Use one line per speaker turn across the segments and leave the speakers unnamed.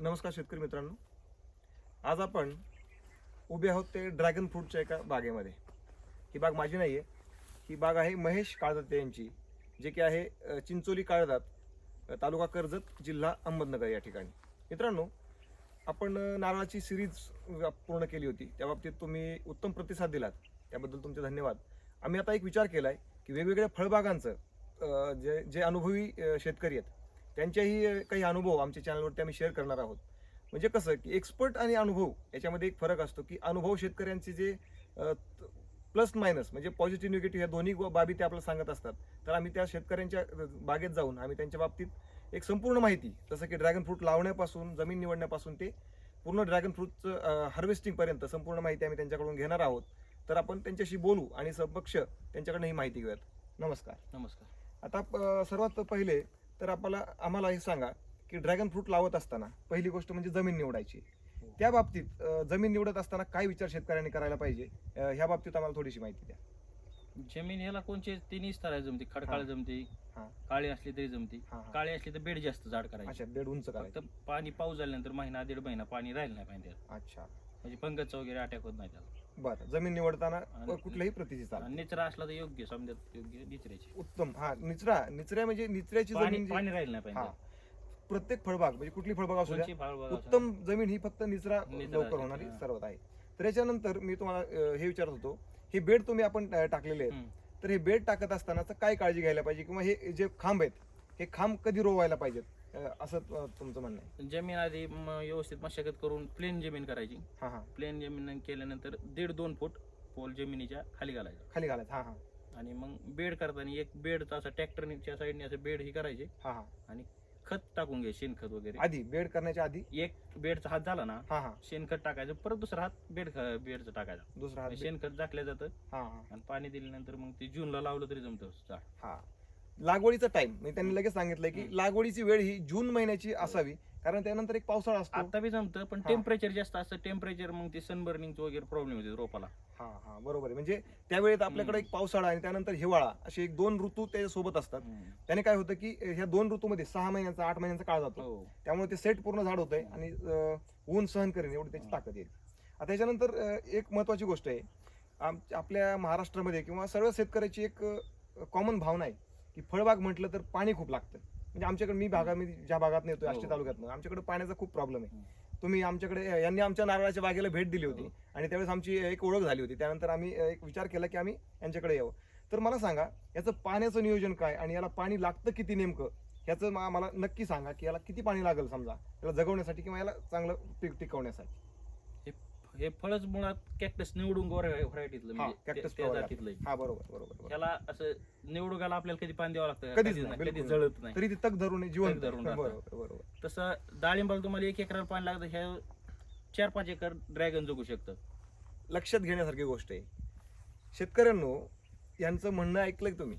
नमस्कार शेतकरी मित्रांनो. आज आपण उभे आहोत ते ड्रॅगन फ्रूटच्या एका बागेमध्ये. ही बाग माझी नाही आहे ही बाग आहे महेश काळदात यांची जे की आहे चिंचोली काळदात तालुका कर्जत जिल्हा अहमदनगर या ठिकाणी. मित्रांनो आपण नारळाची सिरीज पूर्ण केली होती. त्या बाबतीत तुम्ही उत्तम प्रतिसाद दिलात. त्याबद्दल तुमचे धन्यवाद. आम्ही आता एक विचार केला आहे की वेगवेगळ्या फळबागांचं जे जे अनुभवी शेतकरी आहेत त्यांच्याही काही अनुभव आमच्या चॅनलवरती आम्ही शेअर करणार आहोत. म्हणजे कसं की एक्सपर्ट आणि अनुभव याच्यामध्ये एक फरक असतो की अनुभव शेतकऱ्यांचे जे प्लस मायनस म्हणजे पॉझिटिव्ह निगेटिव्ह या दोन्ही बाबी ते आपल्याला सांगत असतात. तर आम्ही त्या शेतकऱ्यांच्या बागेत जाऊन आम्ही त्यांच्या बाबतीत एक संपूर्ण माहिती जसं की ड्रॅगन फ्रूट लावण्यापासून जमीन निवडण्यापासून ते पूर्ण ड्रॅगन फ्रूटचं हार्वेस्टिंगपर्यंत संपूर्ण माहिती आम्ही त्यांच्याकडून घेणार आहोत. तर आपण त्यांच्याशी बोलू आणि समक्ष त्यांच्याकडनं ही माहिती घेऊयात. नमस्कार.
नमस्कार.
आता सर्वात पहिले तर आपल्याला आम्हाला हे सांगा की ड्रॅगन फ्रूट लावत असताना पहिली गोष्ट म्हणजे जमीन निवडायची. त्या बाबतीत जमीन निवडत असताना काय विचार शेतकऱ्यांनी करायला पाहिजे? ह्या बाबतीत आम्हाला थोडीशी माहिती द्या.
जमीन ह्याला कोणचे? तिन्ही स्तरा जमते. खडकाळ. जमते. काळी असली तरी जमते. काळी असली तर बेड जास्त झाड करायची.
बेड उंच
फक्त
करायचं.
पाणी पाऊस झाल्यानंतर महिना दीड महिना पाणी राहिलं नाही पाहिजे.
अच्छा.
म्हणजे पंगतचा वगैरे अटॅक होत नाही त्याला.
बरं जमीन निवडताना
आणि-
कुठल्याही प्रतीची चाल.
आणि निचरा असला तर योग्य समजा योग्य निचऱ्याची.
उत्तम हा निचरा निचऱ्या म्हणजे निचऱ्याची
पाणी
जमीन जी-
पाणी राहिलं नाही
हा.
पाहिजे
प्रत्येक फळबाग म्हणजे कुठली फळबाग असू द्या
कोणची.
उत्तम जमीन ही फक्त निचरा
निचरा
लवकर होणारी
हा.
सर्वात आहे. तर याच्यानंतर मी तुम्हाला अ, हे विचारत होतो हे बेड तुम्ही आपण अ, टाकलेले आहेत.
हम्म.
तर हे बेड टाकत असताना तर काय काळजी घ्यायला पाहिजे? किंवा हे जे खांब आहेत हे खांब कधी रोवायला पाहिजेत? असं तुमचं म्हणणं आहे.
जमीन आधी म- व्यवस्थित मशागत करून प्लेन जमीन करायची.
हा हा.
प्लेन जमीन केल्यानंतर दीड दोन फूट पोल जमिनीच्या खाली घालायचा.
खाली घालायचं हा हा.
आणि मग बेड करताना एक बेडचा असं ट्रॅक्टरच्या साईडने असं बेड ही करायचे.
हा हा.
खत टाकून घ्यायचे शेणखत वगैरे.
आधी बेड करण्याच्या आधी?
एक बेडचा हात झाला ना
हा हा.
शेणखत टाकायचं परत दुसरा हात बेड बेडचा टाकायचा.
दुसरा हात.
शेणखत टाकलं जातं.
हा हा.
आणि पाणी दिल्यानंतर मग ते जूनला लावलं तरी जमतं झाड.
हा. लागवडीचा टाइम म्हणजे त्यांनी लगेच सांगितलंय की. लागवडीची वेळ ही जून महिन्याची असावी. कारण त्यानंतर एक पावसाळा असतो.
आता बी जमतं पण
हा.
टेम्परेचर जास्त असतं टेम्परेचर मग ते सनबर्निंग वगैरे प्रॉब्लेम येते रोपाला.
हा हा बरोबर आहे. म्हणजे त्यावेळेत आपल्याकडे एक पावसाळा आणि त्यानंतर हिवाळा असे एक दोन ऋतू त्याच्या सोबत असतात. त्याने काय होतं की ह्या दोन ऋतूमध्ये सहा महिन्यांचा आठ महिन्यांचा काळ जातो.
हो.
त्यामुळे ते सेट पूर्ण झाड होतंय आणि अं, ऊन सहन करेन एवढी त्याची ताकद येईल. आता त्याच्यानंतर अं, एक महत्वाची गोष्ट आहे. आम- आपल्या महाराष्ट्रामध्ये किंवा सर्व शेतकऱ्याची एक कॉमन भावना आहे. की फळबाग म्हटलं तर पाणी खूप लागतं. म्हणजे आमच्याकडे मी भागामध्ये ज्या भागात आष्टी
हो.
तालुक्यातनं आमच्याकडे पाण्याचा खूप प्रॉब्लेम आहे. तुम्ही आमच्याकडे यांनी आमच्या नारळाच्या बागेला भेट दिली होती
हो.
आणि त्यावेळेस आमची एक ओळख झाली होती. त्यानंतर आम्ही एक विचार केला की आम्ही यांच्याकडे यावं. तर मला सांगा याचं पाण्याचं नियोजन काय आणि याला पाणी लागतं किती नेमकं? ह्याचं मा- मला नक्की सांगा की याला किती पाणी लागेल समजा? याला जगवण्यासाठी किंवा याला चांगलं टिक टिकवण्यासाठी?
हे फळच मुळात कॅक्टस निवडून व्हरायटीतलं
हा,
म्हणजे
cactus
त्या- त्या
flower.
जातीतलं आहे.
हा बरोबर बरोबर बरोबर.
त्याला असं निवडूगाला आपल्याला कधी पाणी द्यावं लागतं?
कधीच
कधीच
नाही,
नाही, कधी
बिलकुल
जळत नाही.
तरी ती तक धरून आहे, जिवंत
तग धरून राहतं.
बरोबर बरोबर.
तसं डाळिंबाला तुम्हाला एक एकराला पाणी लागतं ह्या चार पाच एकर ड्रॅगन जगू शकतं.
लक्षात घेण्यासारखी गोष्ट आहे. शेतकऱ्यांनो यांचं म्हणणं ऐकलंय तुम्ही?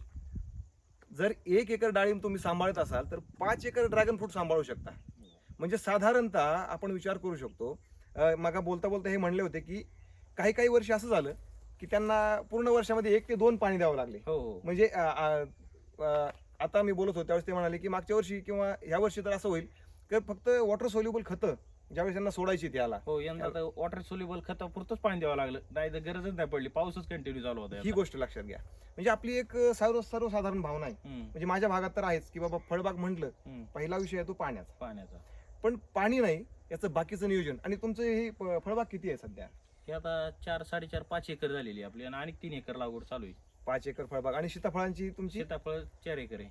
जर एक एकर डाळिंब तुम्ही सांभाळत असाल तर पाच एकर ड्रॅगन फ्रूट सांभाळू शकता. म्हणजे साधारणतः आपण विचार करू शकतो मागा बोलता बोलता हे म्हणले होते की काही काही वर्ष असं झालं की त्यांना पूर्ण वर्षामध्ये एक ते दोन पाणी द्यावं लागले.
हो हो.
म्हणजे अ, अ, अ, आता मी बोलत होतो त्यावेळेस ते म्हणाले की मागच्या वर्षी किंवा ह्या वर्षी तर असं होईल की फक्त वॉटर सोल्युबल खतं ज्यावेळेस त्यांना सोडायची त्याला.
हो यंदा तर वॉटर सोल्युबल खतापुरतंच पाणी द्यावं लागलं. नाही तर गरजच नाही पडली. पाऊसच कंटिन्यू चालू होता
ही. गोष्ट लक्षात घ्या. म्हणजे आपली एक सर्व सर्वसाधारण भावना आहे.
हम्म,
म्हणजे माझ्या भागात तर आहेच की बाबा फळबाग म्हटलं
हम्म,
पहिला विषय आहे तो पाण्याचा.
पाण्याचा.
पण पाणी नाही याचं बाकीचं नियोजन. आणि तुमचं ही प- फळबाग किती आहे सध्या?
हे आता चार साडेचार पाच एकर झालेली आहे आपली आणि आणखी तीन एकर लागवड चालू आहे.
पाच एकर फळबाग. आणि सीताफळांची तुमची?
सीताफळ चार एकर आहे.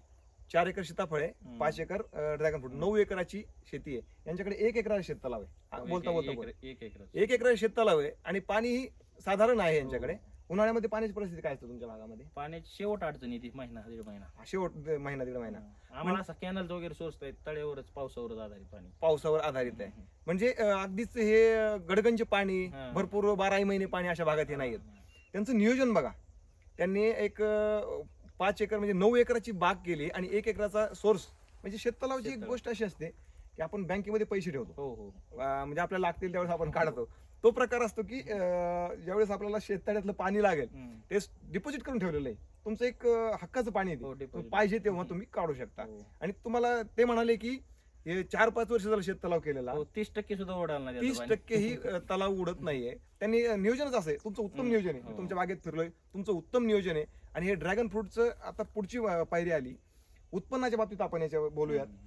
चार एकर सीताफळ आहे
हम्म.
पाच एकर ड्रॅगन फ्रूट नऊ एकराची शेती आहे. यांच्याकडे एक एकरा शेत तलाव आहे. हा,
हो,
बोलता
एक-
बोलता.
एक- एकर
एक एकर शेत तलाव आहे आणि पाणी साधारण आहे यांच्याकडे.
हो.
उन्हाळ्यामध्ये पाण्याची परिस्थिती काय असते तुमच्या भागामध्ये?
पाण्याची शेवट अडचण येते महिना दीड महिना.
हा, शेवट दे- महिना दीड महिना.
आम्हाला असं कॅनल वगैरे सोर्स आहेत तळ्यावरच पावसावरच आधारित पाणी.
पावसावर आधारित आहे. म्हणजे अं, अगदीच हे गडगंज पाणी
हा.
भरपूर बाराही महिने पाणी अशा भागात हे नाही आहेत त्यांचं नियोजन बघा. त्यांनी एक अं, पाच एकर म्हणजे नऊ एकराची बाग केली आणि एक एकराचा सोर्स म्हणजे शेततलावची एक. गोष्ट अशी असते की आपण बँकेमध्ये पैसे ठेवतो.
हो हो.
अं, म्हणजे आपल्याला लागतील त्यावेळेस आपण काढतो. तो प्रकार असतो की अं, ज्यावेळेस आपल्याला शेततळ्यातलं पाणी लागेल
हम्म.
ते डिपॉझिट करून ठेवलेलं आहे तुमचं एक अं, हक्काचं पाणी आहे
हो,
ते.
deposit.
पाहिजे तेव्हा तुम्ही काढू शकता
हो.
आणि तुम्हाला ते म्हणाले की हे चार पाच वर्ष झालं शेत तलाव केलेला
हो, तीस टक्के सुद्धा ओढायला नाही
तीस
पाणी.
टक्के ही अ, तलाव उडत नाहीये त्यांनी अ, नियोजनच असं आहे तुमचं उत्तम
हम्म.
नियोजन आहे मी
हो.
तुमच्या बागेत फिरलोय तुमचं उत्तम नियोजन आहे आणि हे ड्रॅगन फ्रूटचं आता पुढची अ, पायरी आली उत्पन्नाच्या बाबतीत आपण याच्यावर बोलूयात
हम्म.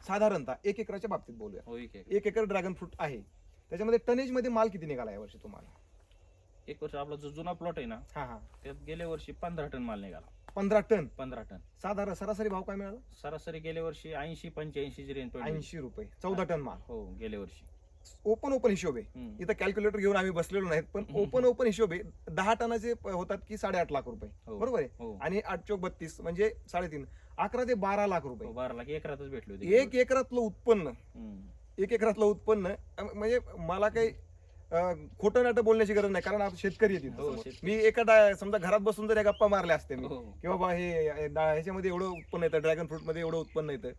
साधारणतः एक एकराच्या बाबतीत बोलूया
हो एक एक
एक एकर ड्रॅगन फ्रूट आहे त्याच्यामध्ये टनेजमध्ये माल किती निघाला या वर्षी तुम्हाला?
एक वर्ष आपला जो जुना प्लॉट आहे ना
हा हा.
त्यात गेल्या वर्षी पंधरा टन माल निघाला.
पंधरा टन?
पंधरा टन.
साधारण सरासरी भाव काय मिळाला?
सरासरी गेल्या वर्षी ऐंशी पंच्याऐंशी रेंज पडली.
ऐंशी रुपये. चौदा टन माल.
हो गेल्या वर्षी.
ओपन ओपन हिशोब. आहे
हम्म.
इथं कॅल्क्युलेटर घेऊन आम्ही बसलेलो नाहीत पण
हम्म.
ओपन ओपन हिशोब आहे दहा टनाचे प- होतात की साडेआठ लाख रुपये.
हो.
बरोबर आहे?
हो.
आणि आठ चौक बत्तीस म्हणजे साडेतीन. अकरा ते बारा लाख रुपये.
हो, बारा लाख. एकरातच भेटले होते.
एक एकरातलं उत्पन्न.
हम्म.
एक एकरातलं उत्पन्न अं, म्हणजे मला काही अं, खोटं नाटं बोलण्याची गरज नाही कारण आता शेतकरी आहेत इथं
हो. शेतकरी.
मी एका डा- समजा घरात बसून जर या गप्पा मारल्या असते मी
हो.
की बाबा हे हे डा- ह्याच्यामध्ये एवढं उत्पन्न येतं ड्रॅगन फ्रूटमध्ये एवढं उत्पन्न येतं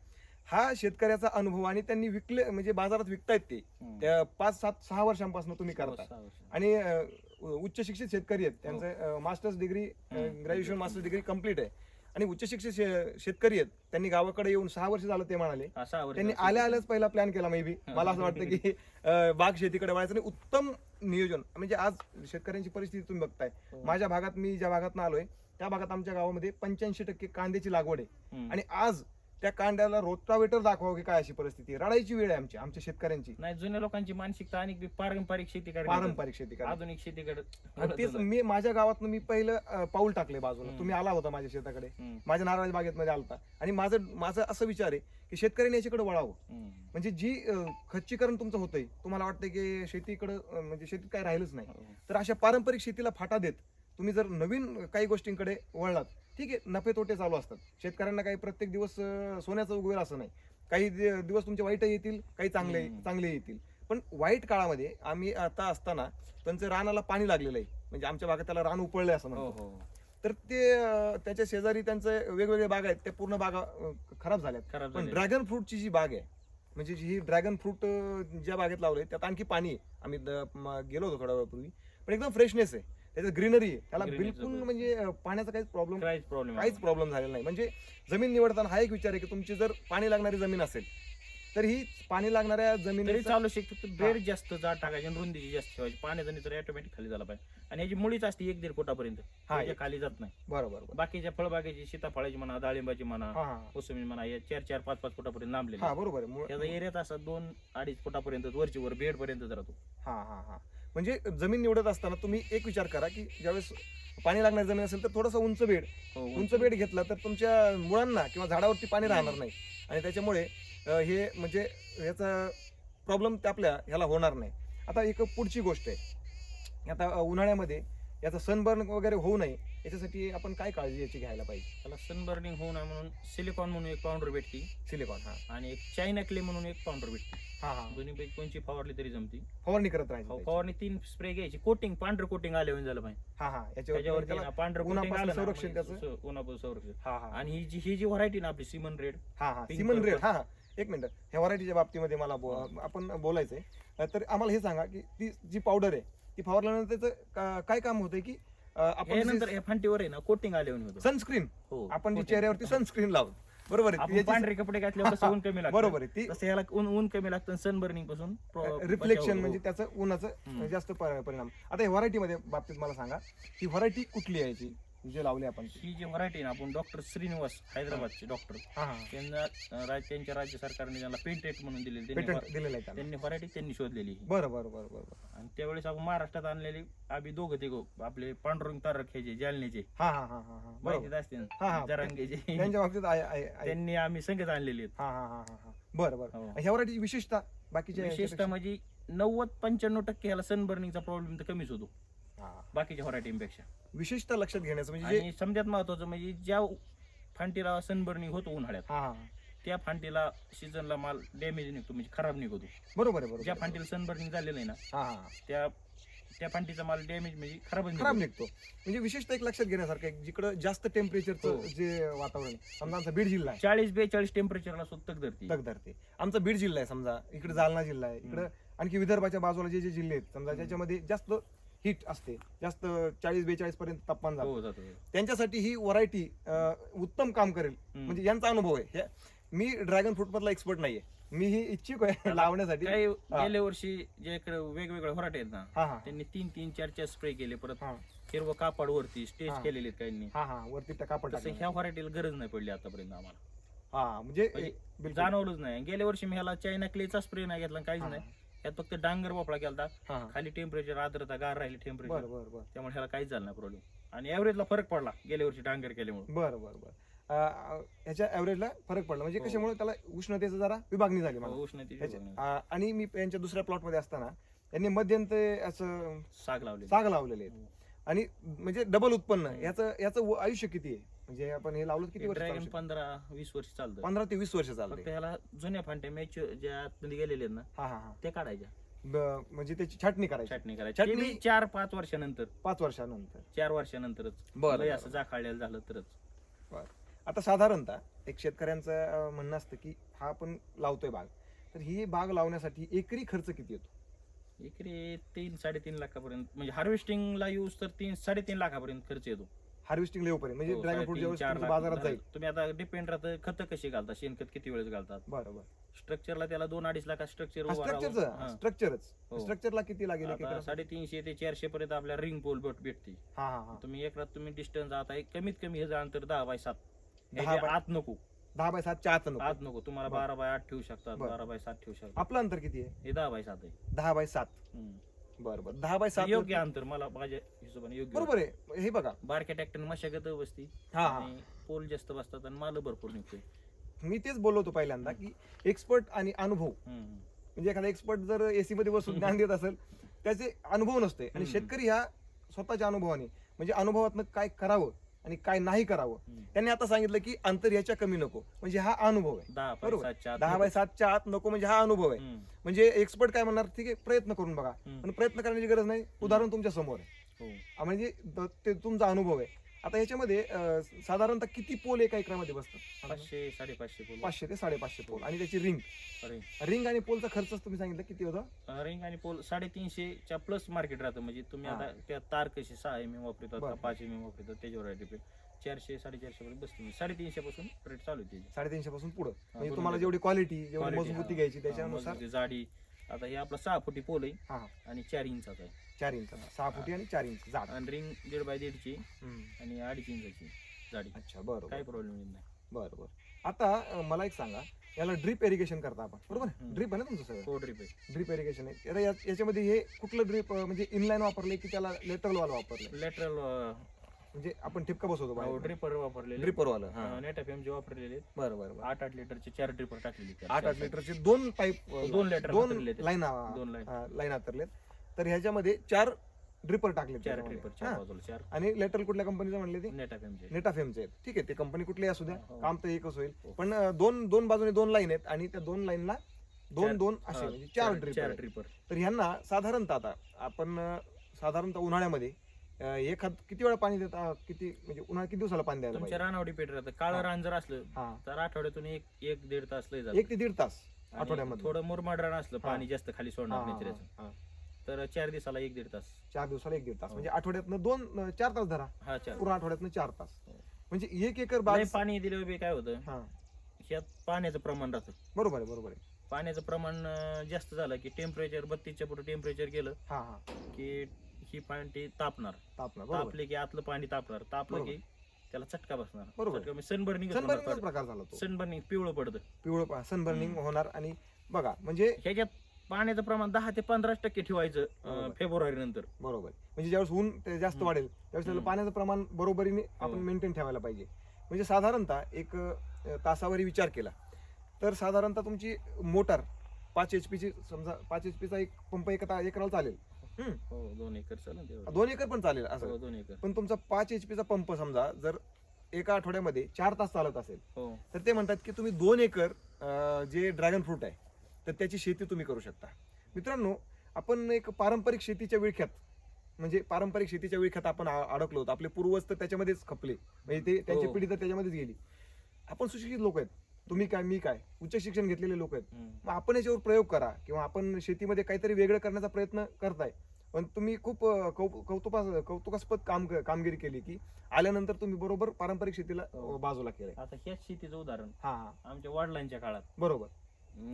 हा शेतकऱ्याचा अनुभव आणि त्यांनी विकले म्हणजे बाजारात विकतायत ते
हम्म.
त्या पाच सात सहा वर्षांपासून तुम्ही
हो,
करता. आणि अं, उच्च शिक्षित शेतकरी आहेत त्यांचं masters degree
hmm.
Graduation masters degree complete आहे आणि उच्च शिक्षित शे- शेतकरी आहेत त्यांनी गावाकडे येऊन सहा वर्ष झालं ते म्हणाले त्यांनी. आल्या आल्याच पहिला प्लॅन केला मे बी मला असं वाटतं की अं, बाग शेतीकडे वळायचं आणि उत्तम नियोजन म्हणजे आज शेतकऱ्यांची परिस्थिती तुम्ही बघताय
हो.
माझ्या भागात मी ज्या भागात आलोय त्या भागात आमच्या गावामध्ये पंच्याऐंशी टक्के कांद्याची लागवड आहे
हम्म.
आणि आज त्या कांद्याला रोटावेटर दाखवावं की काय अशी परिस्थिती आहे. रडायची वेळ आहे आमची आमच्या शेतकऱ्यांची
नाही जुन्या लोकांची मानसिकता आणि बी पारंपरिक शेती करायची
पारंपरिक शेती करायची.
आधुनिक शेतीकडे
आणि तेच मी माझ्या गावात मी पहिलं अं, पाऊल टाकले बाजूला
हम्म.
तुम्ही आला होता माझ्या शेताकडे
हम्म.
माझ्या नारळ बागेत मध्ये आलता आणि माझं माझं असं विचार आहे की शेतकऱ्यांनी याच्याकडे वळावं
हम्म.
म्हणजे जी अं, खच्चीकरण तुमचं होतंय तुम्हाला वाटतं की शेतीकडे म्हणजे शेतीत काय राहिलंच नाही
हो.
तर अशा पारंपरिक शेतीला फाटा देत तुम्ही जर नवीन काही गोष्टींकडे वळलात ठीक आहे नफे तोटे चालू असतात. शेतकऱ्यांना काही प्रत्येक दिवस सोन्याचं उगवेल असं नाही. काही दिवस तुमचे वाईट येतील काही चांगले. चांगले येतील. पण वाईट काळामध्ये आम्ही आता असताना त्यांचं रानाला पाणी लागलेलं आहे. म्हणजे आमच्या भागात त्याला रान उपळलंय असं
हो
म्हणतो
हो.
तर ते त्याच्या शेजारी त्यांचे वेगवेगळे बाग आहेत त्या पूर्ण बागा खराब झाल्यात. पण ड्रॅगन फ्रूटची जी बाग आहे म्हणजे जी ही ड्रॅगन फ्रूट ज्या बागेत लावले त्यात आणखी पाणी आहे. आम्ही गेलो होतो थोड्या वेळापूर्वी. पण एकदम फ्रेशनेस आहे. त्याच्यात ग्रीनरी आहे त्याला
Greenery
बिलकुल. म्हणजे अं, पाण्याचा काहीच प्रॉब्लेम
काहीच प्रॉब्लेम
काहीच प्रॉब्लेम झालेला नाही. म्हणजे जमीन निवडताना हा एक विचार आहे की तुमची जर पाणी लागणारी जमीन असेल तर ही पाणी लागणाऱ्या
तरी
जमिनीचा
चालू शकतो बेड जास्त जाड टाकायची आणि रुंदीची जास्त ठेवायची. पाण्याचा निचरा ऑटोमॅटिक खाली झाला पाहिजे. आणि ह्याची मुळीच असते एक दीड फुटापर्यंत.
हा,
त्याच्या
एक-
खाली जात नाही.
बरोबर बरोबर.
बाकीच्या फळबागेची सीताफळाची म्हणा डाळिंबाची म्हणा
हा हा.
मोसंबी म्हणा या चार चार पाच पाच फुटापर्यंत लांबलेली.
हा बरोबर आहे. मुळ-
त्याचा एरियात असा दोन अडीच फुटापर्यंत वरची वर बेड पर्यंत राहतो.
हा हा हा. म्हणजे जमीन निवडत असताना तुम्ही एक विचार करा की ज्यावेळेस पाणी लागणारी जमीन असेल तर थोडंसं उंच बेड
हो,
उंच बेड घेतला तर तुमच्या मुळांना किंवा झाडावरती पाणी राहणार नाही. आणि त्याच्यामुळे हे म्हणजे याचा प्रॉब्लेम आपल्या ह्याला होणार नाही. आता एक पुढची गोष्ट आहे. आता उन्हाळ्यामध्ये याचा सनबर्न वगैरे होऊ नये. याच्यासाठी आपण काय काळजी याची घ्यायला पाहिजे?
त्याला सनबर्निंग होऊ नये म्हणून सिलिकॉन म्हणून एक पावडर भेटती.
सिलिकॉन हा.
आणि एक चायना क्ले म्हणून एक पावडर भेटते.
हा हा.
दोन्ही पैकी कोणची फवारली तरी जमती.
फवारणी करत राहायची त्याची.
फवारणी तीन स्प्रे घ्यायची. कोटिंग पांढरं कोटिंग आले होऊन झालं पाहिजे.
हा हा. याच्यावर
त्याच्यावरती ना पांढरं कोटिंग
उन्हापासून
आलं ना,
संरक्षण
म्हणजे
त्याचं?
स- उन्हापासून संरक्षण.
हा हा.
आणि ही जी ही जी व्हरायटी ना आपली सिमन रेड
हा हा.
Pink
सिमन रेड
purple.
हा हा. एक मिनिट. ह्या व्हरायटीच्या बाबतीमध्ये मला बो- आपण बोलायचंय. तर आम्हाला हे सांगा की ती जी पावडर आहे ती फवारल्यानंतर त्याचं का- काय काम होतंय की आपण
नंतर फांटीवर आहे ना कोटिंग आले होतं
सनस्क्रीन
हो
आपण जी. चेहऱ्यावरती सनस्क्रीन लावतो. बरोबर आहे.
आपण पांढरे कपडे घातल्यावर कसं ऊन कमी लागतं.
बरोबर आहे. ती
तसं याला ऊन ऊन कमी लागतं सन बर्निंगपासून प्र-
रिफ्लेक्शन
बचाव
म्हणजे. त्याचं उन्हाचं
हम्म.
जास्त परिणाम. आता या व्हरायटी मध्ये बाबतीत मला सांगा ही व्हरायटी कुठली आहे याची जे लावली आपण ती?
ही जी व्हरायटी ना आपण डॉक्टर श्रीनिवास हैदराबादचे डॉक्टर
हा हा
त्यांना अं, त्यांच्या राज्य सरकारने त्यांना पेटेंट म्हणून दिलेली त्यांनी
पेटंट
व्ह-
दिलेलं आहे त्याला
त्यांनी व्हरायटी त्यांनी शोधलेली ही.
बरं बरं बरं बरं बरं.
आणि त्यावेळेस आपण महाराष्ट्रात आणलेली आम्ही दोघं ते आपले पांडुरंग तारक हे जे
हा हा हा हा हा
माहितीच असते
हा, हा.
जरांगेचे
त्यांच्या बाबतीत आहे आहे आहे.
त्यांनी आम्ही संगत आणलेली आहेत
हा हा हा हा हा बरं बरं
हो.
ह्या व्हरायटीची विशेषता बाकीच्या
विशेषतः? म्हणजे नव्वद पंच्याण्णव टक्के ह्याला सनबर्निंगचा प्रॉब्लेम तर कमीच होतो. बाकीच्या व्हरायटींपेक्षा
विशेषता लक्षात घेण्याचं म्हणजे जे
आणि समजात महत्वाचं म्हणजे ज्या फांटीला सनबर्निंग होतो उन्हाळ्यात
हा हा.
त्या फांटीला सीझनला माल डॅमेज निघतो म्हणजे खराब निघतो.
बरोबर आहे बरोबर
ज्या
आहे.
फांटीला सनबर्निंग झालेलं आहे ना
हा हा.
त्या त्या फांटीचा माल डॅमेज म्हणजे खराबच
खराब
निघतो.
निघतो म्हणजे विशेषतः एक लक्षात घेण्यासारखं आहे, जिकडं जास्त टेम्परेचरचं
हो.
जे वातावरण आहे. समजा आमचा बीड जिल्हा आहे.
चाळीस बेचाळीस टेम्परेचरला सुद्धा धरते.
तग धरते. आमचा बीड जिल्हा आहे समजा. इकडे जालना जिल्हा आहे इकडे आणखी विदर्भाच्या बाजूला जे जे जिल्हे आहेत समजा ज्याच्यामध्ये जास्त हिट असते. जास्त चाळीस बेचाळीस पर्यंत तापमान जातं.
हो जातो.
त्यांच्यासाठी ही व्हरायटी उत्तम काम करेल. म्हणजे यांचा अनुभव आहे. हे- मी ड्रॅगन फ्रूट मधला एक्सपर्ट नाहीये. मी ही इच्छुक आहे लावण्यासाठी.
काही
हा.
गेल्या वर्षी जे इकडे वेगवेगळे होराटे आहेत ना
हा हा.
त्यांनी तीन तीन चार चार स्प्रे केले. परत
हा.
हिरवं कापड वरती स्टेज
हा.
केलेले आहेत काहींनी.
हा हा. वरती टका पण
तसं ह्या व्हरायटीला गरज नाही पडली आतापर्यंत आम्हाला.
हा म्हणजे
म्हणजे
बिलकुल.
जाणवलंच नाही. गेल्या वर्षी मी ह्याला चायना क्लेचा स्प्रे नाही घेतला काहीच
हा,
नाही. यात फक्त डांगर वापरा केला
हा, हा.
खाली टेम्परेचर आर्द्रता गार राहिली टेम्परेचर
बरं बरं
त्यामुळे ह्याला काहीच झालं नाही प्रॉब्लेम आणि ऍव्हरेजला फरक पडला गेल्या वर्षी डांगर केल्यामुळे.
बरं बरं बरं. अं, ह्याच्या ऍव्हरेजला फरक पडला. म्हणजे
हो.
कशामुळे त्याला उष्णतेचं जरा विभागणी झाली मला
उष्णतेची
ह्याच्या-
विभागणी.
आ- आणि मी यांच्या दुसऱ्या प्लॉटमध्ये असताना यांनी मध्यंतर असं
साग लावले
साग लावलेले आहेत. आणि म्हणजे डबल उत्पन्न. याचं याचं व- आयुष्य किती आहे? म्हणजे आपण हे लावलं किती वर्ष
ड्रॅगन
चालू शकतं?
पंधरा वीस वर्ष चालतं.
पंधरा ते वीस वर्ष चालते
फक्त ह्याला जुन्या फांट्या मॅच ज्या आतमध्ये गेलेले आहेत ना
हा हा हा.
ते काढायच्या.
ब- म्हणजे त्याची छाटणी करायची.
छाटणी करायची.
छाटणी-
बी चार पाच वर्षानंतर.
पाच वर्षानंतर.
चार वर्षानंतरच.
बरं,
लय
बरं.
असं जाखाळलेलं झालं तरच.
आता साधारणतः एक शेतकऱ्यांचं अं, म्हणणं असतं की हा आपण लावतोय बाग. तर ही बाग लावण्यासाठी एकरी खर्च किती येतो?
एकरी तीन साडेतीन लाखापर्यंत म्हणजे हार्वेस्टिंगला यूज तर तीन साडेतीन लाखापर्यंत खर्च येतो.
हार्वेस्टिंग लेवपर्यंत म्हणजे
हो,
ड्रॅगन फ्रूट
साडेतीन,
ज्यावेळेस
चार
तुमचं
लाख
बाजारात जाईल.
तुम्ही आता डिपेंड राहतं खतं कशी घालतात शेणखत किती वेळेस घालतात?
बरं बरं
स्ट्रक्चरला त्याला दोन अडीच लाख स्ट्रक्चर
स्ट्रक्चरचं स्ट्रक्चरच
हो.
स्ट्रक्चरला किती लागेल एक
आता
एकरात?
साडेतीनशे ते चारशे पर्यंत आपल्या रिंग पोल भेटते.
हा हा हा.
तुम्ही एकरात तुम्ही डिस्टन्स आता एक कमीत कमी ह्याचं अंतर दहा बाय सात.
दहा
ह्याच्या
बाय-
आत नको.
दहा बाय सातच्या आत नको.
आत नको. तुम्हाला
बरं.
बारा बाय आठ ठेवू शकतात
बरं.
बारा बाय सात ठेवू शकतात.
आपलं अंतर किती आहे?
हे दहा बाय सात आहे.
दहा बाय सात.
हम्म.
बरं बरं. दहा बाय सात
योग्य अंतर मला माझ्या हिशोबाने योग्य
बरोबर आहे. हे बघा.
बारक्या ट्रॅक्टर मशागत बसती
हा हा.
आणि पोल जास्त बसतात आणि माल भरपूर निघतोय.
मी तेच बोललो होतो पहिल्यांदा की एक्सपर्ट आणि अनुभव.
हम्म.
म्हणजे एखादा एक्सपर्ट जर एसी मध्ये बसून ज्ञान देत असेल त्याचे अनुभव नसते. आणि
हम्म.
शेतकरी ह्या स्वतःच्या अनुभवाने म्हणजे अनुभवातनं काय करावं आणि काय नाही करावं. त्यांनी आता सांगितलं की अंतर याच्या कमी नको म्हणजे हा अनुभव आहे
दहा बाय
बरोबर. दहा
नको.
बाय सातच्या आत नको म्हणजे हा अनुभव आहे. म्हणजे एक्सपर्ट काय म्हणणार ठीक आहे प्रयत्न करून बघा. पण प्रयत्न करण्याची गरज नाही उदाहरण तुमच्यासमोर आहे
हो.
म्हणजे ते तुमचा अनुभव आहे आता याच्यामध्ये अं, साधारणतः किती पोल एका एकरामध्ये बसतात?
पाचशे साडेपाचशे
पाचशे ते साडेपाचशे पोल. आणि त्याची रिंग? रिंग. आणि पोलचा खर्च तुम्ही सांगितलं किती होता?
रिंग आणि पोल साडेतीनशेच्या प्लस मार्केट राहतं. म्हणजे तुम्ही. आता त्या तार कशी सहा एम एम वापरतात
बरं.
का पाच एम एम वापरतात त्याच्यावर डिपेंड चारशे साडेचारशे पर्यंत बसते. साडेतीनशे पासून रेट चालू आहे त्याची.
साडेतीनशे पासून पुढे म्हणजे
बरोबर.
तुम्हाला जेवढी क्वालिटी जेवढी
Quality,
मजबूती
हा.
घ्यायची
हा,
त्याच्यानुसार
मजबूती, जाडी. आता हे आपला सहा फुटी पोल आहे
हा. हा.
आणि चार इंचाचा आहे.
चार इंच. सहा फुटी आणि चार इंच जाड.
आणि रिंग दीड बाय दीडची
हम्म.
आणि अडीच इंचाची जाडी.
अच्छा बरं
काही
बरं
प्रॉब्लेम येत नाही.
बरं बरं आता अं, मला एक सांगा. याला ड्रिप इरिगेशन करता आपण. बरोबर?
हम्म.
ड्रिप आहे ना तुमचं सगळं?
फोर ड्रिप आहे.
ड्रिप इरिगेशन आहे. या- याच्यामध्ये हे कुठलं ड्रिप म्हणजे इनलाईन वापरले की त्याला लेटरल वाला वापरले
लॅटरल
म्हणजे आपण ठिपका बसवतो
ड्रिपर वापरलेले.
ड्रिपर वाला हा
नेट एफ जे वापरलेले.
बरं बरं बरं.
आठ आठ लिटरचे चार ड्रिपर टाकलेले.
आठ आठ लिटरचे दोन पाईप
दोन liter
दोन
हातरले ते.
लाईन
दोन line.
लाईन हातरलेत तर ह्याच्यामध्ये चार ड्रिपर टाकले
चार ड्रिपर चार बाजूला चार.
आणि लेटर कुठल्या कंपनीचं म्हणले ते?
नेट एफ जे
फेमचे आहेत ठीक आहे ते कंपनी कुठली असू द्या
हो.
काम तर एकच होईल.
हो.
पण अं, दोन दोन बाजूनी दोन लाईन आहेत आणि त्या दोन लाईनला दोन
चार-
दोन असे
हा,
म्हणजे चार ड्रिपर
चार ड्रिपर
तर ह्यांना साधारणतः आता आपण अं, साधारणतः उन्हाळ्यामध्ये हात किती वेळा पाणी देता किती म्हणजे उन्हाळ्यात किती दिवसाला पाणी द्यायला
तुमच्या
पाहिजे?
रानावडी पेट राहतं. काळं. रान जर असलं
हा.
तर आठवड्यातून एक एक दीड तास लय
एक ते दीड तास
आणि
आठवड्यामध्ये.
थोडं मुरमाड रान असलं. पाणी जास्त खाली
हा,
सोडणार नाही
हा,
त्याचं.
हा.
तर चार दिवसाला एक दीड तास.
चार दिवसाला एक दीड तास.
हो.
म्हणजे आठवड्यातनं दोन अं, चार तास धरा.
हा चार.
पूर्ण आठवड्यातनं चार तास.
हो.
म्हणजे एक एकर बाग
लय पाणी दिल्यावर बी काय होतं?
हा.
ह्यात पाण्याचं प्रमाण राहतं.
बरोबर आहे बरोबर आहे.
पाण्याचं प्रमाण अं, जास्त झालं की टेम्परेचर बत्तीसच्या पुढे टेम्परेचर गेलं
हा हा.
की ही पाणी तापणार
तापणार बरोबर
तापले की आतलं पाणी तापणार तापलं
बरोबर.
की त्याला चटका बसणार
बरोबर.
चटका सनबर्निंग
सनबर्निंग प्रकार झाला तो
सनबर्निंग पिवळं पडतं
पिवळं सनबर्निंग होणार आणि बघा म्हणजे
ह्याच्यात पाण्याचं प्रमाण दहा ते पंधरा टक्के ठेवायचं
बरोबर.
फेब्रुवारी नंतर
बरोबर म्हणजे ज्यावेळेस ऊन ते जास्त
हम्म.
वाढेल त्यावेळेस त्याला
हम्म.
पाण्याचं प्रमाण बरोबरीने आपण
हो.
मेंटेन ठेवायला पाहिजे म्हणजे साधारणतः एक अं, तासावरी विचार केला तर साधारणतः तुमची मोटार पाच एच ची समजा पाच एच चा एक पंप एक एकराला चालेल.
हो दोन एकर चालेल तेवढं.
दोन एकर पण चालेल असं.
हो दोन एकर.
पण तुमचा पाच एच चा पंप समजा जर एका आठवड्यामध्ये चार तास चालत असेल
हो.
तर ते म्हणतात की तुम्ही दोन एकर अं, जे ड्रॅगन फ्रूट आहे तर त्याची शेती तुम्ही करू शकता. मित्रांनो आपण एक पारंपरिक शेतीच्या विळख्यात म्हणजे पारंपरिक शेतीच्या विळख्यात आपण आ- अडकलो होतो. आपले पूर्वज तर त्याच्यामध्येच खपले. म्हणजे ते त्यांची
हो.
पिढी तर त्याच्यामध्येच गेली. आपण सुशिक्षित लोक आहेत. तुम्ही काय मी काय? उच्च शिक्षण घेतलेले लोक आहेत. मग आपण याच्यावर प्रयोग करा किंवा आपण शेतीमध्ये काहीतरी वेगळं करण्याचा प्रयत्न करताय. पण तुम्ही खूप अं, कौ- कौतुकास कौतुकास्पद काम कामगिरी केली की आल्यानंतर तुम्ही बरोबर पारंपरिक शेतीला
हो.
बाजूला केलंय.
आता ह्याच शेतीचं उदाहरण.
हा
आमच्या वडिलांच्या काळात.
बरोबर.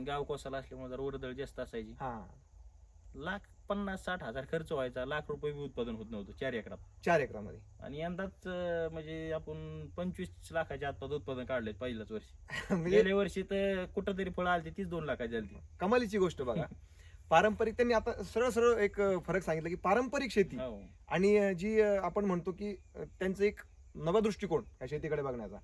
गाव कोसाला असल्यामुळे जर उडदळ जास्त असायची.
हा.
लाख पन्नास साठ हजार खर्च व्हायचा लाख रुपये बी उत्पादन होत नव्हतं चार एकरात.
चार एकरामध्ये.
आणि यंदाच अं, म्हणजे आपण पंचवीस लाखाच्या आतपात उत्पादन काढले पहिल्याच वर्षी.
म्हणजे
गेल्या वर्षी तर कुठं तरी फळ आली तीच दोन लाखाची आली
कमालीची गोष्ट बघा. पारंपरिक त्यांनी आता सरळ सरळ एक अं, फरक सांगितलं की पारंपरिक शेती
हो.
आणि अं, जी अं, आपण म्हणतो की अं, त्यांचं एक नवा दृष्टिकोन या शेतीकडे बघण्याचा.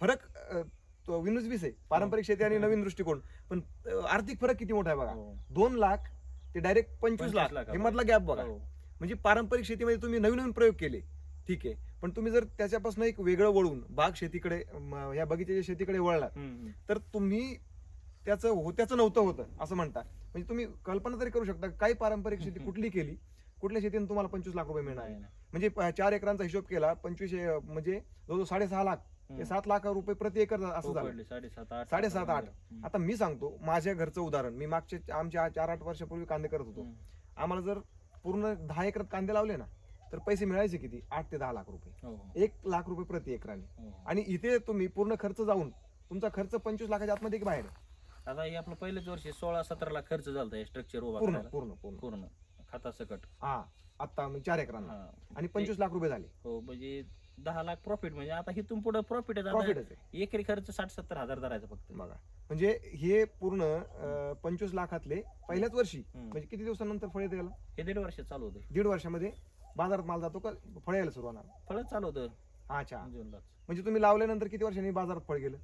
फरक अं, तो विनुसबीस आहे. पारंपरिक शेती आणि नवीन दृष्टिकोन. पण अं, आर्थिक फरक किती मोठा आहे बघा.
हो.
दोन लाख ते डायरेक्ट पंचवीस
25
लाख हे मधला गॅप बघा
हो.
म्हणजे पारंपरिक शेतीमध्ये तुम्ही नवीन नवीन प्रयोग केले ठीक आहे पण तुम्ही जर त्याच्यापासून एक वेगळं वळून बाग शेतीकडे या बगीच्याच्या शेतीकडे
हम्म.
तर तुम्ही त्याचं होत्याचं नव्हतं होतं असं म्हणता म्हणजे तुम्ही कल्पना तरी करू शकता काही पारंपरिक शेती. कुठली केली कुठल्या शेतीने तुम्हाला पंचवीस लाख रुपये मिळणार. म्हणजे चार एकरांचा हिशोब केला पंचवीस म्हणजे जवळजवळ साडेसहा लाख. ते सात लाख रुपये प्रति एकर असं
हो,
झालं.
साडेसात आठ
साडेसात, आठ.
हम्म.
आता मी सांगतो माझ्या घरचं उदाहरण. मी मागच्या आमच्या चार आठ वर्षापूर्वी कांदे करत होतो. आम्हाला जर पूर्ण दहा एकरात कांदे लावले ना तर पैसे मिळायचे किती? आठ ते दहा लाख रुपये.
हो, हो,
एक लाख रुपये प्रति एकराने. आणि इथे तुम्ही पूर्ण खर्च जाऊन तुमचा खर्च पंचवीस लाखाच्या आतमध्ये की बाहेर?
आता हे आपलं पहिल्याच वर्षी सोळा सतरा लाख खर्च झाला स्ट्रक्चर
पूर्ण. पूर्ण पूर्ण.
पूर्ण. खाता सकट
हा आता चार एकरांना. आणि पंचवीस लाख रुपये झाले.
हो म्हणजे दहा लाख प्रॉफिट म्हणजे आता इथून पुढे प्रॉफिट
प्रॉफिटच आहे.
एकरी खर्च साठ सत्तर हजार धरायचा फक्त.
बघा म्हणजे हे पूर्ण अं, पंचवीस लाखातले पहिल्याच वर्षी
हम्म.
म्हणजे किती दिवसानंतर फळ येते याला?
हे दीड वर्ष चालू होतं.
दीड वर्षामध्ये बाजारात माल जातो का? फळ यायला सुरू होणार.
फळच चालू होतं.
अच्छा.
जूनलाच.
म्हणजे तुम्ही लावल्यानंतर किती वर्षांनी बाजारात फळ गेलं?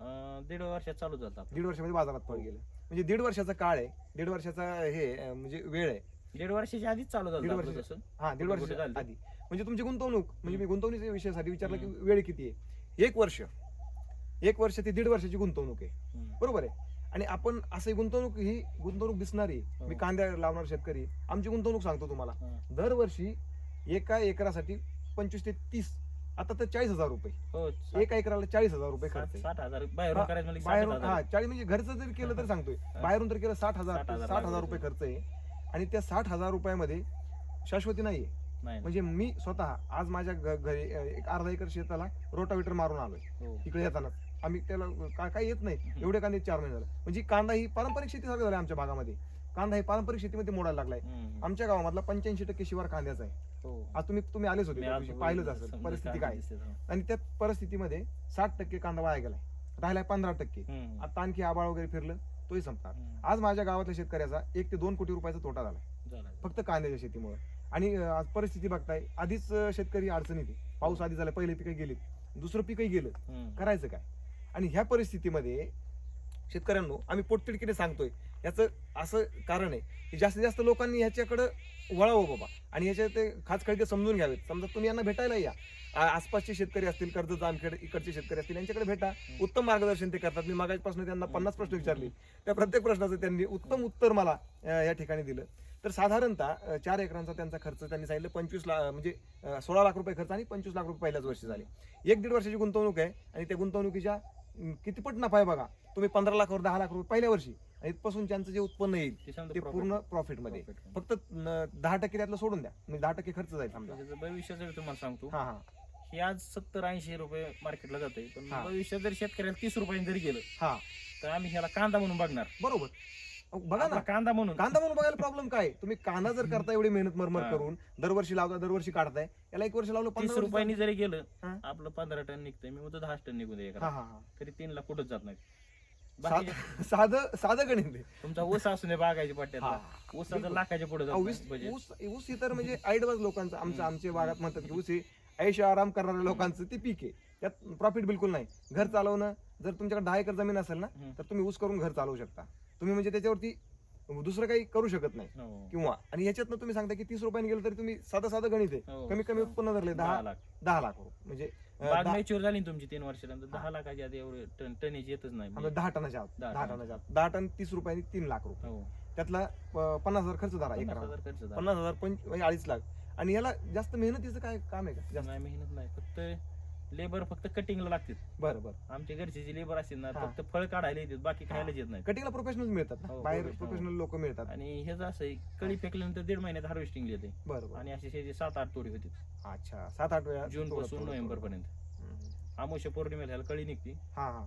अं, दीड वर्षात चालू झालं आपलं.
दीड वर्षामध्ये बाजारात फळ गेलं. म्हणजे दीड वर्षाचा काळ आहे दीड वर्षाचा हे अं, म्हणजे वेळ आहे.
दीड वर्षाच्या आधीच चालू झालं
दीड
आपलं
वर्ष.
तसं
हा दीड
कुठे
वर्ष
झाली?
आधी. म्हणजे तुमची गुंतवणूक म्हणजे मी गुंतवणुकीच्या विषयासाठी विचारलं की. वेळ किती आहे? एक वर्ष. एक वर्ष ते दीड वर्षाची गुंतवणूक आहे. बरोबर आहे? आणि आपण असं गुंतवणूक ही गुंतवणूक दिसणारी.
हो.
मी कांद्या लावणार शेतकरी. आमची गुंतवणूक सांगतो तुम्हाला. दरवर्षी एका एकरासाठी पंचवीस ते तीस आता तर चाळीस हजार रुपये.
हो
एका एकराला चाळीस हजार रुपये खर्च
बाहेरून
हा, चाळीस म्हणजे घरचं जरी केलं तर सांगतोय. बाहेरून तर केलं साठ हजार
साठ हजार.
रुपये खर्च आहे. आणि त्या साठ हजार रुपयामध्ये शाश्वती नाहीये.
नाही
म्हणजे मी स्वतः आज माझ्या घ- घरी अं, एक अर्धा एकर शेताला रोटावेटर मारून आलोय.
हो.
इकडे येताना आम्ही त्याला का- काही येत नाही. एवढे कांदे चार महिने झाले. म्हणजे कांदा ही पारंपरिक शेतीसारखं झालं आमच्या भागामध्ये. कांदा ही पारंपरिक शेतीमध्ये मोडायला लागलाय.
हम्म.
आमच्या गावामधला पंच्याऐंशी टक्के शिवार कांद्याचा आहे.
हो.
आज तुम्ही तुम्ही आलेच होते
मी
त्या
आज
दिवशी, पाहिलंच
बघितलं,
असेल.
समजा
परिस्थिती
काय
काय
दिसते तो.
आणि त्या परिस्थितीमध्ये साठ टक्के कांदा वाया गेलाय. राहिलाय पंधरा टक्के.
हम्म.
आता आणखी आबाळ वगैरे फिरलं तोही संपणार.
हम्म.
आज माझ्या गावातल्या शेतकऱ्याचा एक ते दोन कोटी रुपयाचा तोटा झालाय.
झालं.
फक्त कांद्याच्या शेतीमुळे. आणि परिस्थिती बघताय आधीच शेतकरी अडचणीत आहे. पाऊस आधी झाला पहिले पिकं गेलीत. दुसरं पिकही गेलं.
हम्म.
करायचं काय? आणि ह्या परिस्थितीमध्ये शेतकऱ्यांनो आम्ही पोटतिडकीने सांगतोय याचं असं कारण आहे की जास्तीत जास्त लोकांनी ह्याच्याकडं वळावं बाबा. आणि ह्याच्या ते खास खळगे समजून घ्यावेत. समजा तुम्ही यांना भेटायला या. आ- आसपासचे शेतकरी असतील कर्जत जामखेड इकडचे शेतकरी असतील यांच्याकडे भेटा. उत्तम मार्गदर्शन ते करतात. मी मागासपासून त्यांना पन्नास प्रश्न विचारले. त्या प्रत्येक प्रश्नाचं त्यांनी उत्तम उत्तर मला अं, या ठिकाणी दिलं. तर साधारणतः चार एकरांचा त्यांचा खर्च त्यांनी सांगितलं पंचवीस लाख म्हणजे सोळा लाख रुपये खर्च आणि पंचवीस लाख रुपये पहिल्याच वर्षी झाले. एक दीड वर्षाची गुंतवणूक आहे आणि त्या गुंतवणुकीच्या अं, किती पट नफा आहे बघा. तुम्ही पंधरा लाखावर दहा लाख रुपये पहिल्या वर्षी आणि इथपासून त्यांचं जे उत्पन्न येईल
ते.
पूर्ण प्रॉफिटमध्ये
Profit.
फक्त दहा टक्के त्यातलं सोडून द्या. म्हणजे दहा टक्के खर्च जाईल समजा.
त्याचं भविष्याचं मी तुम्हाला सांगतो
हा हा.
हे आज सत्तर ऐंशी रुपये मार्केटला जाते पण
हा.
भविष्यात जर शेतकऱ्याला तीस रुपयांनी जरी गेलं
हा.
तर आम्ही ह्याला कांदा म्हणून बघणार.
बरोबर. बघा ना
कांदा म्हणून
कांदा म्हणून बघायला प्रॉब्लेम काय तुम्ही कांदा जर करता एवढी मेहनत मरमर. करून दरवर्षी लावता दरवर्षी काढताय याला एक वर्ष लावलं
तीस
पंधरा
रुपयांनी जरी गेलं
हा.
आपलं पंधरा टन निघतंय मी म्हणतो दहा टन निघून दे
हा. हा हा
तरी तीन लाख कुठंच जात नाही बाकी
साधं साधं साधं गणित आहे.
तुमचा ऊस असू नये बागायची पट्ट्यात
हा.
ऊसाचं
बिलकुल.
लाखाच्या पुढे
ऊस
बजेट
ऊस ऊस ही तर म्हणजे आईडवाज लोकांचं आमचं. आमच्या भागात म्हणतात की ऊस हे ऐशो आराम करणाऱ्या लोकांचं ते पीक आहे त्यात प्रॉफिट बिलकुल नाही घर चालवणं जर तुमच्याकडे दहा एकर जमीन असेल ना तर तुम्ही ऊस करून घर चालवू शकता तुम्ही म्हणजे त्याच्यावरती दुसरं काही करू शकत नाही
हो.
किंवा आणि ह्याच्यातनं तुम्ही सांगता की तीस रुपयाने गेलं तरी तुम्ही साधं साधं गणित आहे
हो.
कमी कमी उत्पन्न धरले
दहा
दहा
लाख
दहा लाख रुपये म्हणजे अं,
बाग
दहा-
मॅच्युअर झाली ना तुमची तीन वर्षानंतर
हा.
दहा लाखाच्या आधी एवढे टन टनेज येतच नाही
दहा टनाच्या आत
दहा
दहा
टन.
टनाच्या आत दहा टन तीस रुपयांनी तीन लाख रुपये
हो.
त्यातला अं, पन्नास हजार खर्च धरा
पन्नास हजार खर्च झाला.
पन्नास हजार पंच म्हणजे अडीच लाख आणि याला जास्त मेहनतीचं काय काम आहे का जास्त
नाही मेहनत नाही फक्त लेबर फक्त कटिंगला लागते
बरं बरं.
आमच्या घरचे जे लेबर असतील ना
हा.
फक्त फळ काढायला येतात बाकी खायलाच येत नाही
कटिंगला प्रोफेशनल मिळतात ना.
हो,
बाहेर
professional.
प्रोफेशनल लोक मिळतात.
आणि हे जर असं आहे, कळी फेकल्यानंतर दीड महिन्यात हार्वेस्टिंग येते.
बरं बरं.
आणि असे शेती सात आठ तोडी होती.
अच्छा सात आठ वेळा
जून
थोडं-
पासून
थोडं-
नोव्हेंबर. पर्यंत.
हम्म.
पौर्णिमेला ह्याला कळी निघते.
हा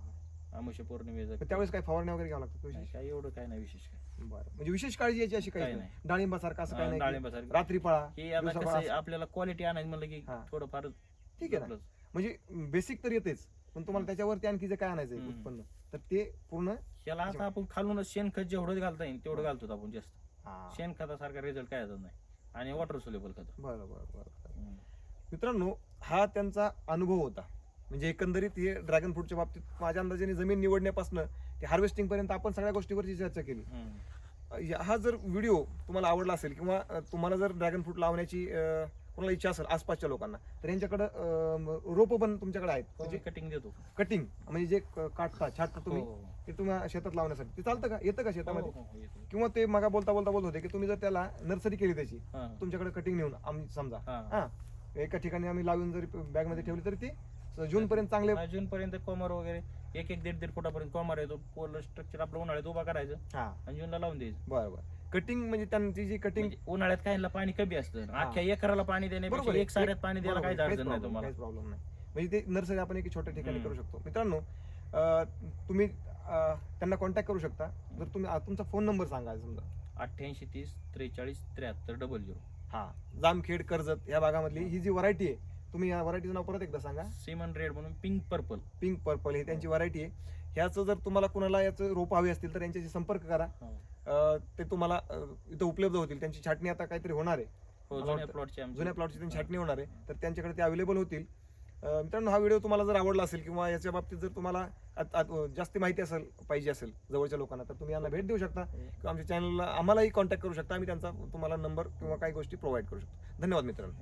हा
पौर्णिमेचा
त्यावेळेस काय फवारण्या वगैरे घ्यावं लागतं
नाही,
विशेष?
काय एवढं काय नाही विशेष काय.
बरं. म्हणजे विशेष काळजी याची अशी काही
काही
नाही. डाळिंबासारखं असं काही नाही
डाळिंबासारखं.
की रात्री पळा
हे आता
दिवसा
कसं
पळा
आहे,
असं.
आपल्याला क्वालिटी आणायचं म्हणलं की
हा.
थोडंफार
ठीक आहे ना. म्हणजे बेसिक तर येतेच पण तुम्हाला त्याच्यावरती आणखी जे काय आणायचं. उत्पन्न तर ते पूर्ण
याला आता आपण खालूनच शेणखत जेवढं घालता येईल तेवढं घालतो आपण जास्त.
हा.
शेणखतासारखा रिझल्ट काय येत नाही. आणि वॉटर सोलेबल खत.
बरं बरं बरं मित्रांनो हा त्यांचा अनुभव होता. म्हणजे एकंदरीत हे ड्रॅगन फ्रूटच्या बाबतीत माझ्या अंदाजाने जमीन निवडण्यापासून ते हार्वेस्टिंग पर्यंत आपण सगळ्या गोष्टीवरची चर्चा केली. हा जर व्हिडिओ तुम्हाला आवडला असेल किंवा तुम्हाला जर ड्रॅगन फ्रूट लावण्याची कोणाला इच्छा असेल आसपासच्या लोकांना तर यांच्याकडं रोपं पण तुमच्याकडे आहेत. म्हणजे
कटिंग देतो.
कटिंग म्हणजे जे क- काढता छाटता तुम्ही
हो, हो.
ते तुम्ही शेतात लावण्यासाठी. ते चालतं का? येतं का
हो,
शेतामध्ये?
हो, हो, येतो.
किंवा ते मगा बोलता बोलता बोलत होते की तुम्ही जर त्याला नर्सरी केली त्याची
हा,
तुमच्याकडे कटिंग नेऊन आम्ही समजा.
हा.
हा. एका ठिकाणी आम्ही लावून जरी बॅगमध्ये ठेवली तरी ते जून पर्यंत चांगले
हा, जून पर्यंत कॉमर वगैरे एक एक दीड दीड फुटापर्यंत कॉमर येतो पोल स्ट्रक्चर आपलं उन्हाळ्यात उभा करायचं
हा.
आणि जूनला लावून द्यायचं.
बरं बरं. कटिंग म्हणजे त्यांची जी कटिंग
म्हणजे उन्हाळ्यात काहींना पाणी कमी असतं. अख्ख्या एकराला पाणी देण्यापेक्षा. एक साऱ्यात पाणी द्यायला. काही अडचण नाही तुम्हाला.
प्रॉब्लेम नाही. म्हणजे ते नर्सरी आपण एक छोट्या ठिकाणी
हम्म.
करू शकतो. मित्रांनो अं, तुम्ही अं, त्यांना कॉन्टॅक्ट करू शकता. जर तुम्ही आ, तुमचा फोन नंबर सांगा समजा.
अठ्ठ्याऐंशी तीस त्रेचाळीस त्र्याहत्तर डबल झिरो
हा. जामखेड कर्जत या भागामधली ही जी व्हरायटी आहे तुम्ही या व्हरायटीचं नाव परत एकदा सांगा.
सिमन रेड म्हणून पिंक पर्पल
पिंक पर्पल ही त्यांची व्हरायटी आहे. ह्याचं जर तुम्हाला कुणाला याचं रोप हवे असतील तर यांच्याशी संपर्क करा. अं, ते तुम्हाला इथं उपलब्ध होतील. त्यांची छाटणी आता काहीतरी होणार आहे.
हो जुन्या प्लॉटचे आमचे.
जुन्या प्लॉटची त्यांची छाटणी होणार आहे. तर त्यांच्याकडे ते अवेलेबल होतील. मित्रांनो हा व्हिडिओ तुम्हाला जर आवडला असेल किंवा याच्या बाबतीत जर तुम्हाला जास्त माहिती असेल पाहिजे असेल जवळच्या लोकांना तर तुम्ही यांना भेट देऊ शकता. किंवा आमच्या चॅनलला आम्हालाही कॉन्टॅक्ट करू शकता. आम्ही त्यांचा तुम्हाला नंबर किंवा काही गोष्टी प्रोव्हाइड करू शकतो. धन्यवाद मित्रांनो.